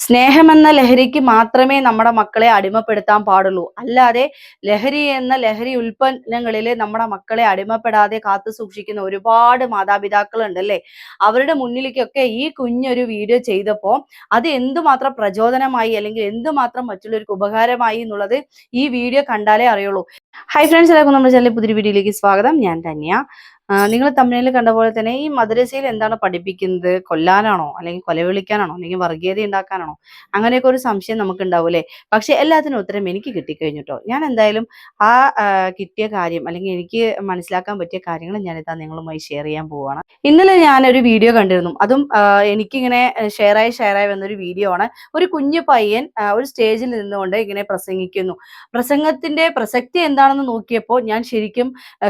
സ്നേഹമെന്ന ലഹരിക്ക് മാത്രമേ നമ്മുടെ മക്കളെ അടിമപ്പെടുത്താൻ പാടുള്ളൂ. അല്ലാതെ ലഹരി എന്ന ലഹരി ഉൽപ്പന്നങ്ങളിൽ നമ്മുടെ മക്കളെ അടിമപ്പെടാതെ കാത്തു സൂക്ഷിക്കുന്ന ഒരുപാട് മാതാപിതാക്കളുണ്ട് അല്ലേ അവരുടെ മുന്നിലേക്കൊക്കെ ഈ കുഞ്ഞൊരു വീഡിയോ ചെയ്തപ്പോൾ അത് എന്തുമാത്രം പ്രചോദനമായി അല്ലെങ്കിൽ എന്തുമാത്രം മറ്റുള്ളവർക്ക് ഉപകാരമായി എന്നുള്ളത് ഈ വീഡിയോ കണ്ടാലേ അറിയുള്ളൂ. ഹൈ ഫ്രണ്ട്സ് എല്ലാവർക്കും നമ്മുടെ ചാനലിൽ പുതിയ വീഡിയോയിലേക്ക് സ്വാഗതം. ഞാൻ ധന്യ നിങ്ങൾ തമിഴിൽ കണ്ട പോലെ തന്നെ ഈ മദ്രസയിൽ എന്താണ് പഠിപ്പിക്കുന്നത്? കൊല്ലാനാണോ? അല്ലെങ്കിൽ കൊലവിളിക്കാനാണോ? അല്ലെങ്കിൽ വർഗീയത ഉണ്ടാക്കാനാണോ? അങ്ങനെയൊക്കെ ഒരു സംശയം നമുക്ക് ഉണ്ടാവൂലേ പക്ഷെ എല്ലാത്തിനും ഉത്തരം എനിക്ക് കിട്ടിക്കഴിഞ്ഞു കേട്ടോ ഞാൻ എന്തായാലും ആ കിട്ടിയ കാര്യം അല്ലെങ്കിൽ എനിക്ക് മനസ്സിലാക്കാൻ പറ്റിയ കാര്യങ്ങൾ ഞാനിതാ നിങ്ങളുമായി ഷെയർ ചെയ്യാൻ പോവുകയാണ്. ഇന്നലെ ഞാൻ ഒരു വീഡിയോ കണ്ടിരുന്നു. അതും എനിക്കിങ്ങനെ ഷെയറായി ഷെയറായി വന്നൊരു വീഡിയോ ആണ്. ഒരു കുഞ്ഞു പയ്യൻ ഒരു സ്റ്റേജിൽ നിന്നുകൊണ്ട് ഇങ്ങനെ പ്രസംഗിക്കുന്നു. പ്രസംഗത്തിന്റെ പ്രസക്തി എന്താണെന്ന് നോക്കിയപ്പോൾ ഞാൻ ശരിക്കും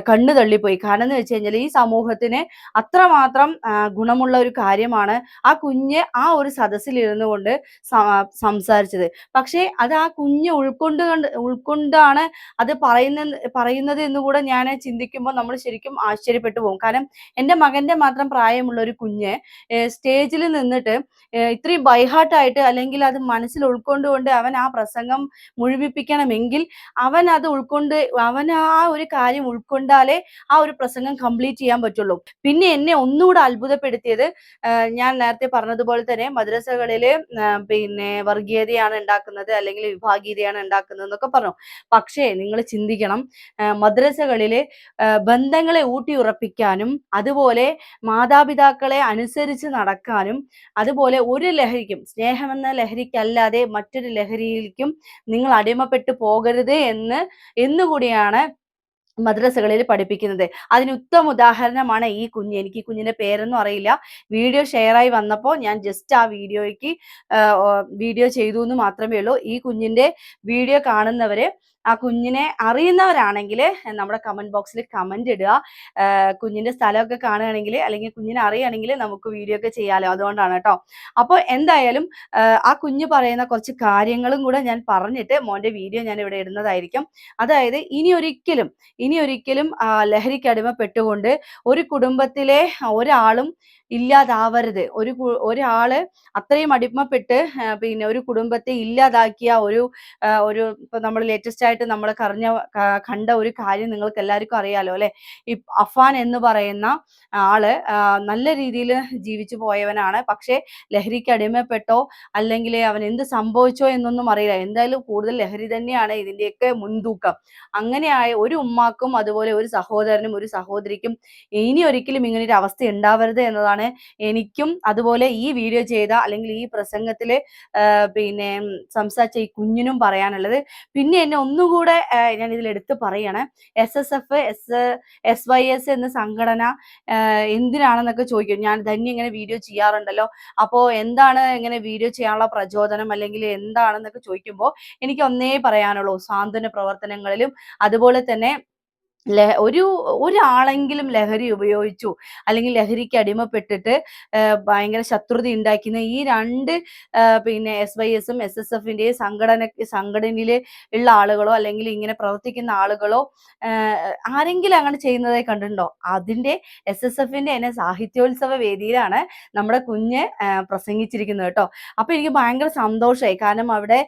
കണ്ണു തള്ളിപ്പോയി. കാരണം എന്ന് വെച്ച് കഴിഞ്ഞാൽ ഈ സമൂഹത്തിന് അത്രമാത്രം ഗുണമുള്ള ഒരു കാര്യമാണ് ആ കുഞ്ഞ് ആ ഒരു സദസ്സിൽ ഇരുന്നു കൊണ്ട് സംസാരിച്ചത്. പക്ഷേ അത് ആ കുഞ്ഞ് ഉൾക്കൊണ്ട് ഉൾക്കൊണ്ടാണ് അത് പറയുന്ന പറയുന്നത് എന്ന് കൂടെ ഞാൻ ചിന്തിക്കുമ്പോൾ നമ്മൾ ശരിക്കും ആശ്ചര്യപ്പെട്ടു പോകും. കാരണം എന്റെ മകന്റെ മാത്രം പ്രായമുള്ള ഒരു കുഞ്ഞ് സ്റ്റേജിൽ നിന്നിട്ട് ഇത്രയും ബൈഹാർട്ടായിട്ട് അല്ലെങ്കിൽ അത് മനസ്സിൽ ഉൾക്കൊണ്ടുകൊണ്ട് അവൻ ആ പ്രസംഗം മുഴുവിപ്പിക്കണമെങ്കിൽ അവൻ അത് ഉൾക്കൊണ്ട് അവൻ ആ ഒരു കാര്യം ഉൾക്കൊണ്ടാലേ ആ ഒരു പ്രസംഗം കംപ്ലീറ്റ് ചെയ്യാൻ പറ്റുള്ളൂ. പിന്നെ എന്നെ ഒന്നുകൂടെ അത്ഭുതപ്പെടുത്തിയത് ഞാൻ നേരത്തെ പറഞ്ഞതുപോലെ തന്നെ മദ്രസകളിൽ പിന്നെ വർഗീയതയാണ് ഉണ്ടാക്കുന്നത് അല്ലെങ്കിൽ വിഭാഗീയതയാണ് ഉണ്ടാക്കുന്നത് എന്നൊക്കെ പറഞ്ഞു. പക്ഷേ നിങ്ങൾ ചിന്തിക്കണം മദ്രസകളിൽ ബന്ധങ്ങളെ ഊട്ടിയുറപ്പിക്കാനും അതുപോലെ മാതാപിതാക്കളെ അനുസരിച്ച് നടക്കാനും അതുപോലെ ഒരു ലഹരിക്കും സ്നേഹമെന്ന ലഹരിക്കല്ലാതെ മറ്റൊരു ലഹരിയിലേക്കും നിങ്ങൾ അടിമപ്പെട്ടു പോകരുത് എന്ന് എന്ന് എന്നുകൂടിയാണ് മദ്രസകളിൽ പഠിപ്പിക്കുന്നത്. അതിന് ഉത്തമ ഉദാഹരണമാണ് ഈ കുഞ്ഞ്. എനിക്ക് ഈ കുഞ്ഞിന്റെ പേരൊന്നും അറിയില്ല. വീഡിയോ ഷെയറായി വന്നപ്പോൾ ഞാൻ ജസ്റ്റ് ആ വീഡിയോയ്ക്ക് വീഡിയോ ചെയ്തു എന്ന് മാത്രമേ ഉള്ളൂ. ഈ കുഞ്ഞിന്റെ വീഡിയോ കാണുന്നവര് ആ കുഞ്ഞിനെ അറിയുന്നവരാണെങ്കിൽ നമ്മുടെ കമന്റ് ബോക്സിൽ കമന്റ് ഇടുക. കുഞ്ഞിന്റെ സ്ഥലമൊക്കെ കാണുകയാണെങ്കിൽ അല്ലെങ്കിൽ കുഞ്ഞിനെ അറിയുകയാണെങ്കിൽ നമുക്ക് വീഡിയോ ഒക്കെ ചെയ്യാലോ? അതുകൊണ്ടാണ് കേട്ടോ. അപ്പോൾ എന്തായാലും ആ കുഞ്ഞ് പറയുന്ന കുറച്ച് കാര്യങ്ങളും കൂടെ ഞാൻ പറഞ്ഞിട്ട് മോന്റെ വീഡിയോ ഞാൻ ഇവിടെ ഇടുന്നതായിരിക്കും. അതായത് ഇനി ഒരിക്കലും ഇനി ഒരിക്കലും ലഹരിക്ക് അടിമപ്പെട്ടുകൊണ്ട് ഒരു കുടുംബത്തിലെ ഒരാളും ഇല്ലാതാവരുത്. ഒരു ഒരാൾ അത്രയും അടിമപ്പെട്ട് പിന്നെ ഒരു കുടുംബത്തെ ഇല്ലാതാക്കിയ ഒരു ഒരു നമ്മൾ ലേറ്റസ്റ്റ് ആയിട്ട് നമ്മൾ കറിഞ്ഞ കണ്ട ഒരു കാര്യം നിങ്ങൾക്ക് എല്ലാവർക്കും അറിയാലോ അല്ലെ? ഈ അഫാൻ എന്ന് പറയുന്ന ആൾ നല്ല രീതിയിൽ ജീവിച്ചു പോയവനാണ്. പക്ഷേ ലഹരിക്ക് അടിമപ്പെട്ടോ അല്ലെങ്കിൽ അവൻ എന്ത് സംഭവിച്ചോ എന്നൊന്നും അറിയില്ല. എന്തായാലും കൂടുതൽ ലഹരി തന്നെയാണ് ഇതിന്റെയൊക്കെ മുൻതൂക്കം. അങ്ങനെയായ ഒരു ഉമ്മാക്കും അതുപോലെ ഒരു സഹോദരനും ഒരു സഹോദരിക്കും ഇനി ഒരിക്കലും ഇങ്ങനെ ഒരു അവസ്ഥ ഉണ്ടാവരുത് എന്നതാണ് എനിക്കും അതുപോലെ ഈ വീഡിയോ ചെയ്ത അല്ലെങ്കിൽ ഈ പ്രസംഗത്തിൽ പിന്നെ സംസാരിച്ച ഈ കുഞ്ഞിനും പറയാനുള്ളത്. പിന്നെ എന്നെ ഒന്നുകൂടെ ഞാൻ ഇതിൽ എടുത്ത് പറയണേ. S S F S S Y S എന്ന സംഘടന എന്തിനാണെന്നൊക്കെ ചോദിക്കും. ഞാൻ ധന്യ ഇങ്ങനെ വീഡിയോ ചെയ്യാറുണ്ടല്ലോ. അപ്പോൾ എന്താണ് ഇങ്ങനെ വീഡിയോ ചെയ്യാനുള്ള പ്രചോദനം അല്ലെങ്കിൽ എന്താണെന്നൊക്കെ ചോദിക്കുമ്പോൾ എനിക്ക് ഒന്നേ പറയാനുള്ളൂ. സാന്ത്വന പ്രവർത്തനങ്ങളിലും അതുപോലെ തന്നെ ഒരു ഒരാളെങ്കിലും ലഹരി ഉപയോഗിച്ചു അല്ലെങ്കിൽ ലഹരിക്ക് അടിമപ്പെട്ടിട്ട് ഭയങ്കര ശത്രുത ഉണ്ടാക്കുന്ന ഈ രണ്ട് പിന്നെ എസ് വൈ എസും എസ് എസ് എഫിന്റെയും സംഘടന സംഘടനയിൽ ഉള്ള ആളുകളോ അല്ലെങ്കിൽ ഇങ്ങനെ പ്രവർത്തിക്കുന്ന ആളുകളോ ആരെങ്കിലും അങ്ങനെ ചെയ്യുന്നതായി കണ്ടിട്ടുണ്ടോ? അതിന്റെ എസ് എസ് എഫിന്റെ തന്നെ സാഹിത്യോത്സവ വേദിയിലാണ് നമ്മുടെ കുഞ്ഞ് പ്രസംഗിച്ചിരിക്കുന്നത് കേട്ടോ. അപ്പൊ എനിക്ക് ഭയങ്കര സന്തോഷമായി കാരണം അവിടെ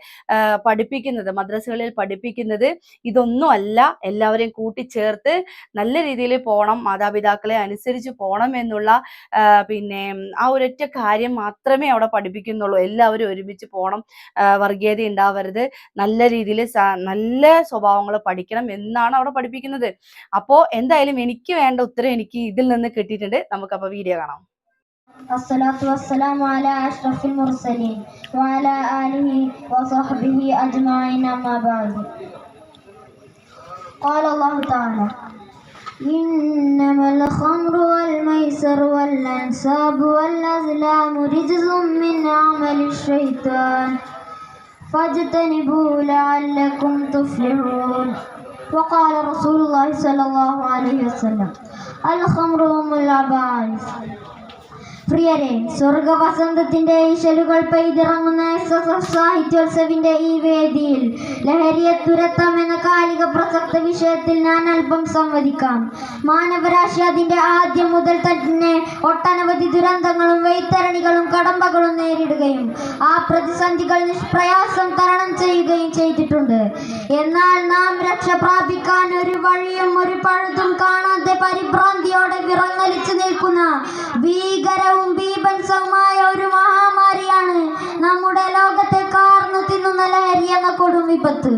പഠിപ്പിക്കുന്നത് മദ്രസകളിൽ പഠിപ്പിക്കുന്നത് ഇതൊന്നും അല്ല എല്ലാവരെയും കൂട്ടിച്ചേർത്ത് നല്ല രീതിയിൽ പോണം മാതാപിതാക്കളെ അനുസരിച്ച് പോണം എന്നുള്ള ആ, പിന്നെ ഉം, ആ ഒരൊറ്റ കാര്യം മാത്രമേ അവിടെ പഠിപ്പിക്കുന്നുള്ളൂ എല്ലാവരും ഒരുമിച്ച് പോണം ആ, വർഗീയത ഉണ്ടാവരുത് നല്ല രീതിയിൽ നല്ല സ്വഭാവങ്ങൾ പഠിക്കണം എന്നാണ് അവിടെ പഠിപ്പിക്കുന്നത് അപ്പോ എന്തായാലും എനിക്ക് വേണ്ട ഉത്തരം എനിക്ക് ഇതിൽ നിന്ന് കിട്ടിയിട്ടുണ്ട് നമുക്കപ്പോ വീഡിയോ കാണാം الصلاة والسلام على أشرف المرسلين وعلى آله وصحبه أجمعين أما بعد قال الله تعالى إنما الخمر والميسر والأنساب والأزلام رجز من عمل الشيطان. فاجتنبوه لعلكم تفلحون. وقال رسول الله صلى الله عليه وسلم الخمر هم العبائث പ്രിയരെ സ്വർഗവസന്തത്തിന്റെ ഇശലുകൾ പെയ്തിറങ്ങുന്ന എസ് എസ് എസ് സാഹിത്യോത്സവിന്റെ ഈ വേദിയിൽ ലഹരിയെ തുരത്താം എന്ന കാലിക പ്രസക്ത വിഷയത്തിൽ ഞാൻ അല്പം സംവദിക്കാം. മാനവരാശി അതിന്റെ ആദ്യം മുതൽ തന്നെ ഒട്ടനവധി ദുരന്തങ്ങളും വൈത്തരണികളും കടമ്പകളും നേരിടുകയും ആ പ്രതിസന്ധികൾ നിഷ്പ്രയാസം തരണം ചെയ്യുകയും ചെയ്തിട്ടുണ്ട്. എന്നാൽ നാം രക്ഷ പ്രാപിക്കാൻ ഒരു വഴിയും ഒരു പഴുതും കാണാതെ പരിഭ്രാന്തിയോടെ വിറങ്ങലിച്ചു നിൽക്കുന്ന ഭീകരവും ബീഭത്സവുമായ ഒരു മഹാമാരിയാണ്. നമ്മുടെ ലോകത്തെ കാർന്നു തിന്നുന്ന ലഹരി എന്ന കൊടും വിപത്ത്.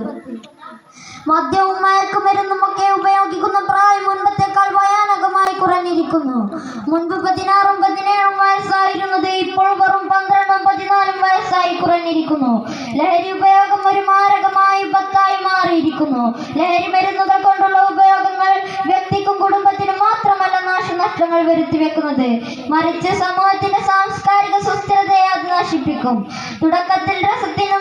മദ്യവും മയക്കുമരുന്നും ഒക്കെ ഉപയോഗിക്കുന്ന പ്രായം മുൻപത്തേക്കാൾ ഭയാനകമായി കുറഞ്ഞിരിക്കുന്നു. മുൻപ് പതിനാറും പതിനേഴും വയസ്സായിരുന്നത് ഇപ്പോൾ വെറും പന്ത്രണ്ടും പതിനാലും വയസ്സായി കുറഞ്ഞിരിക്കുന്നു. ലഹരി ഉപയോഗം ഒരു മാരകമായ വിപത്തായി മാറിയിരിക്കുന്നു. ലഹരി മരുന്നുകൾ വരുത്തി വെക്കുന്നത്. മറിച്ച് സമൂഹത്തിന്റെ സാംസ്കാരിക സുസ്ഥിരതയെ അത് നശിപ്പിക്കും. തുടക്കത്തിൽ രസത്തിനും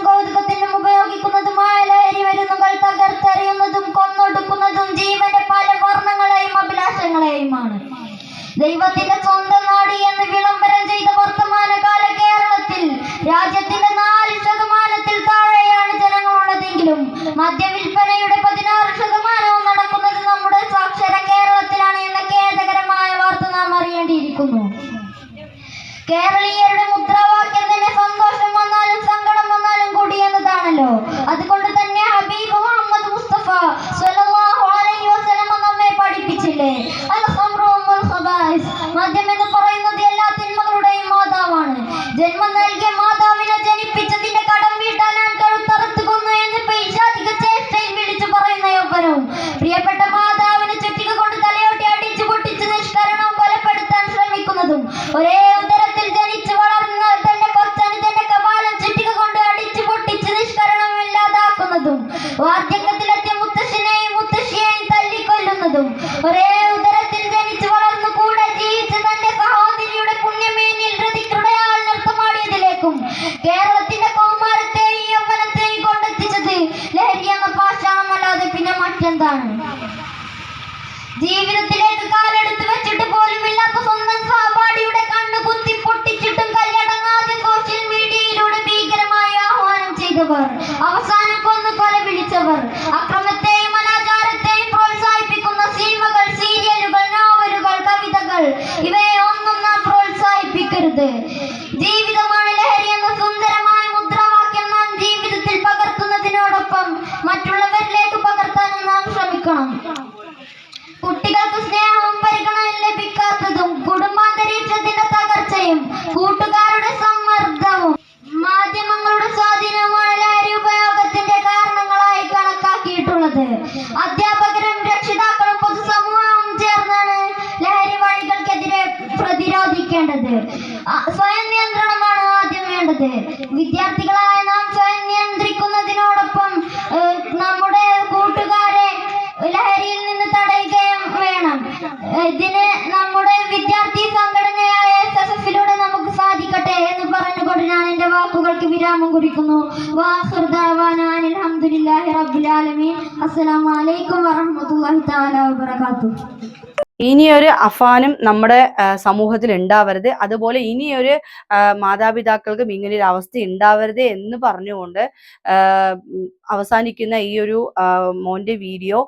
ജീവിതത്തിലേക്ക് കാലെടുത്ത് വെച്ചിട്ട് പോലും ഇല്ലാത്ത സ്വന്തം സഹപാഠിയുടെ കണ്ണ് കുത്തി പൊട്ടിച്ചിട്ടും കല്ലടങ്ങാതെ സോഷ്യൽ മീഡിയയിലൂടെ ഭീകരമായി ആഹ്വാനം ചെയ്തവർ. സ്വയം നിയന്ത്രണമാണ് ആദ്യം വേണ്ടത്. വിദ്യാർത്ഥികളായ നാം സ്വയം നിയന്ത്രിക്കുന്നതിനോടൊപ്പം നമ്മുടെ കൂട്ടുകാരെ ലഹരിയിൽ നിന്ന് തടയുകയും വേണം. ഇതിന് നമ്മുടെ വിദ്യാർത്ഥി സംഘടനയായ എസ് എസ് എഫിലൂടെ നമുക്ക് സാധിക്കട്ടെ എന്ന് പറഞ്ഞുകൊണ്ട് ഞാൻ എന്റെ വാക്കുകൾക്ക് വിരാമം കുറിക്കുന്നു. അസ്സലാമു അലൈക്കും വറഹ്മത്തുള്ളാഹി തആല വബറകാതുഹു. ഇനിയൊരു അഫാനും നമ്മുടെ സമൂഹത്തിൽ ഉണ്ടാവരുത് അതുപോലെ ഇനിയൊരു മാതാപിതാക്കൾക്കും ഇങ്ങനെ ഒരു അവസ്ഥ ഉണ്ടാവരുത് എന്ന് പറഞ്ഞുകൊണ്ട് അവസാനിക്കുന്ന ഈ ഒരു മോന്റെ വീഡിയോ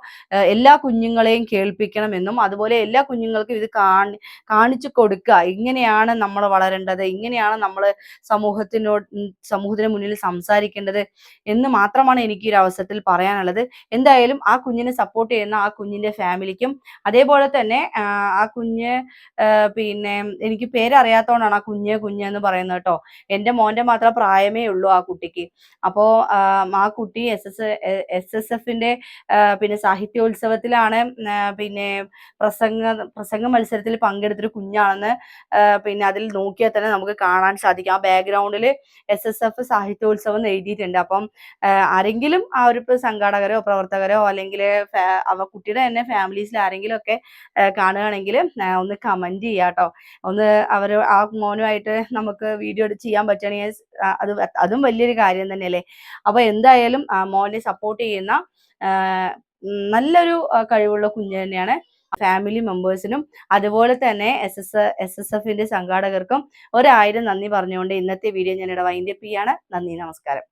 എല്ലാ കുഞ്ഞുങ്ങളെയും കേൾപ്പിക്കണമെന്നും അതുപോലെ എല്ലാ കുഞ്ഞുങ്ങൾക്കും ഇത് കാണി കാണിച്ചു കൊടുക്കുക. ഇങ്ങനെയാണ് നമ്മൾ വളരേണ്ടത് ഇങ്ങനെയാണ് നമ്മൾ സമൂഹത്തിനോട് സമൂഹത്തിന് മുന്നിൽ സംസാരിക്കേണ്ടത് എന്ന് മാത്രമാണ് എനിക്ക് ഈ ഒരു അവസരത്തിൽ പറയാനുള്ളത്. എന്തായാലും ആ കുഞ്ഞിനെ സപ്പോർട്ട് ചെയ്യുന്ന ആ കുഞ്ഞിന്റെ ഫാമിലിക്കും അതേപോലെ തന്നെ ആ, കുഞ്ഞ് പിന്നെ എനിക്ക് പേരറിയാത്തോണ്ടാണ് ആ കുഞ്ഞ് കുഞ്ഞ് എന്ന് പറയുന്നത് കേട്ടോ. എന്റെ മോന്റെ മാത്രം പ്രായമേ ഉള്ളൂ ആ കുട്ടിക്ക്. അപ്പോ ആ, ആ കുട്ടി എസ് എസ് എസ് എസ് എഫിന്റെ പിന്നെ സാഹിത്യോത്സവത്തിലാണ് പിന്നെ പ്രസംഗ പ്രസംഗ മത്സരത്തിൽ പങ്കെടുത്തൊരു കുഞ്ഞാണെന്ന് പിന്നെ അതിൽ നോക്കിയാൽ തന്നെ നമുക്ക് കാണാൻ സാധിക്കും. ആ ബാക്ക്ഗ്രൗണ്ടിൽ എസ് എസ് എഫ് സാഹിത്യോത്സവം എന്ന് എഴുതിയിട്ടുണ്ട്. അപ്പം ആരെങ്കിലും ആ ഒരു സംഘാടകരോ പ്രവർത്തകരോ അല്ലെങ്കിൽ അവ കുട്ടിയുടെ തന്നെ ഫാമിലീസിൽ ആരെങ്കിലും ഒക്കെ കാണുകയാണെങ്കിൽ ഒന്ന് കമന്റ് ചെയ്യാട്ടോ ഒന്ന് അവർ ആ മോനുമായിട്ട് നമുക്ക് വീഡിയോ ചെയ്യാൻ പറ്റുകയാണെങ്കിൽ അത് അതും വലിയൊരു കാര്യം തന്നെയല്ലേ? അപ്പൊ എന്തായാലും മോനെ സപ്പോർട്ട് ചെയ്യുന്ന നല്ലൊരു കഴിവുള്ള കുഞ്ഞ് തന്നെയാണ് ഫാമിലി മെമ്പേഴ്സിനും അതുപോലെ തന്നെ എസ് എസ് എസ് എസ് എഫിന്റെ സംഘാടകർക്കും ഒരായിരം നന്ദി പറഞ്ഞുകൊണ്ട് ഇന്നത്തെ വീഡിയോ ഞാൻ ഇവിടെ വൈൻഡപ്പ് ചെയ്യാണ്. നന്ദി നമസ്കാരം.